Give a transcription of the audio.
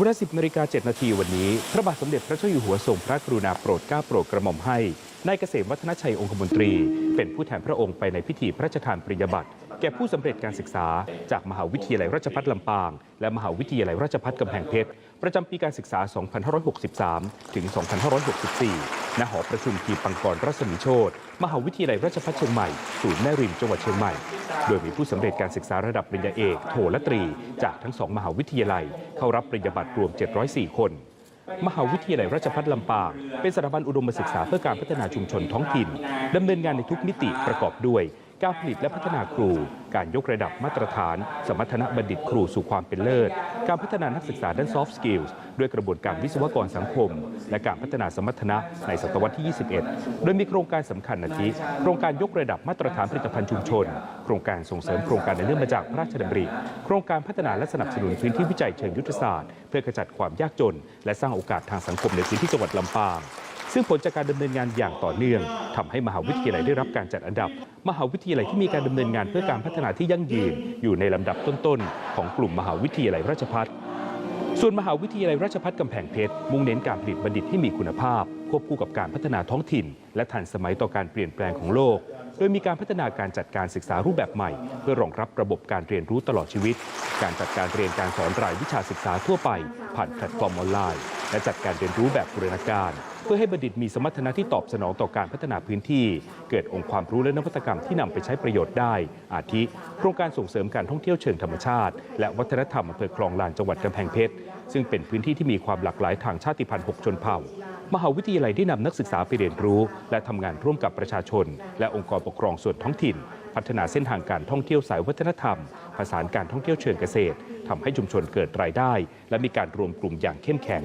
เวลา 10นาฬิกา7นาทีวันนี้ พระบาทสมเด็จพระเจ้าอยู่หัวทรงพระกรุณาโปรดเกล้าโปรดกระหม่อมให้นายเกษมวัฒนชัยองคมนตรี เป็นผู้แทนพระองค์ไปในพิธีพระราชทานปริญญาบัตรแก่ผู้สำเร็จการศึกษา จากมหาวิทยาลัยราชภัฏลำปาง และมหาวิทยาลัยราชภัฏกำแพงเพชร ประจำปีการศึกษา 2563 ถึง 2564 ณหอประชุมทีปังกรรัศมีโชตมหาวิทยาลัยราชภัฏเชียงใหม่ศูนย์แม่ริมจังหวัดเชียงใหม่ โดยมีผู้สำเร็จการศึกษาระดับปริญญาเอก โทและตรี จากทั้งสองมหาวิทยาลัย เข้ารับปริญญาบัตรรวม 704 คน มหาวิทยาลัยราชภัฏลำปาง เป็นสถาบันอุดมศึกษาเพื่อการพัฒนาชุมชนท้องถิ่นดำเนินงานในทุกมิติประกอบด้วย การผลิตและพัฒนาครู การยกระดับมาตรฐาน สมรรถนะบัณฑิตครูสู่ความเป็นเลิศ การพัฒนานักศึกษาด้าน soft skills ด้วยกระบวนการวิศวกรสังคม และการพัฒนาสมรรถนะในศตวรรษที่ 21 โดยมีโครงการสำคัญอาทิโครงการยกระดับมาตรฐานผลิตภัณฑ์ชุมชน โครงการส่งเสริมโครงการในเรื่องมาจากพระราชดำริ โครงการพัฒนาและสนับสนุนพื้นที่วิจัยเชิงยุทธศาสตร์ เพื่อขจัดความยากจน และสร้างโอกาสทางสังคมในพื้นที่จังหวัดลำปาง ซึ่งผลจากการดำเนินงานอย่างต่อเนื่องทำให้มหาวิทยาลัยได้รับการจัดอันดับ มหาวิทยาลัยที่มีการดำเนินงานเพื่อการพัฒนาที่ยั่งยืน อยู่ในลำดับต้นๆ ของกลุ่มมหาวิทยาลัยราชภัฏส่วนมหาวิทยาลัยราชภัฏกำแพงเพชรมุ่งเน้นการผลิตบัณฑิตที่มีคุณภาพ ควบคู่กับการพัฒนาท้องถิ่น และทันสมัยต่อการเปลี่ยนแปลงของโลก โดยมีการพัฒนาการจัดการศึกษารูปแบบใหม่ เพื่อรองรับระบบการเรียนรู้ตลอดชีวิต การจัดการเรียนการสอนรายวิชาศึกษาทั่วไป ผ่านแพลตฟอร์มออนไลน์ และจัดการเรียนรู้แบบบูรณาการ เพื่อให้บัณฑิตมีสมรรถนะที่ตอบสนองต่อการพัฒนาพื้นที่ เกิดองค์ความรู้และนวัตกรรมที่นำไปใช้ประโยชน์ได้ อาทิ โครงการส่งเสริมการท่องเที่ยวเชิงธรรมชาติ และวัฒนธรรมอำเภอคลองลานจังหวัดกำแพงเพชรซึ่งเป็นพื้นที่ที่มีความหลากหลายทางชาติพันธุ์6ชนเผ่า มหาวิทยาลัยได้นำนักศึกษาไปเรียนรู้ และทำงานร่วมกับประชาชน และองค์กรปกครองส่วนท้องถิ่น พัฒนาเส้นทางการท่องเที่ยวสายวัฒนธรรม ผสานการท่องเที่ยวเชิงเกษตรทำให้ชุมชนเกิดรายได้ และมีการรวมกลุ่มอย่างเข้มแข็ง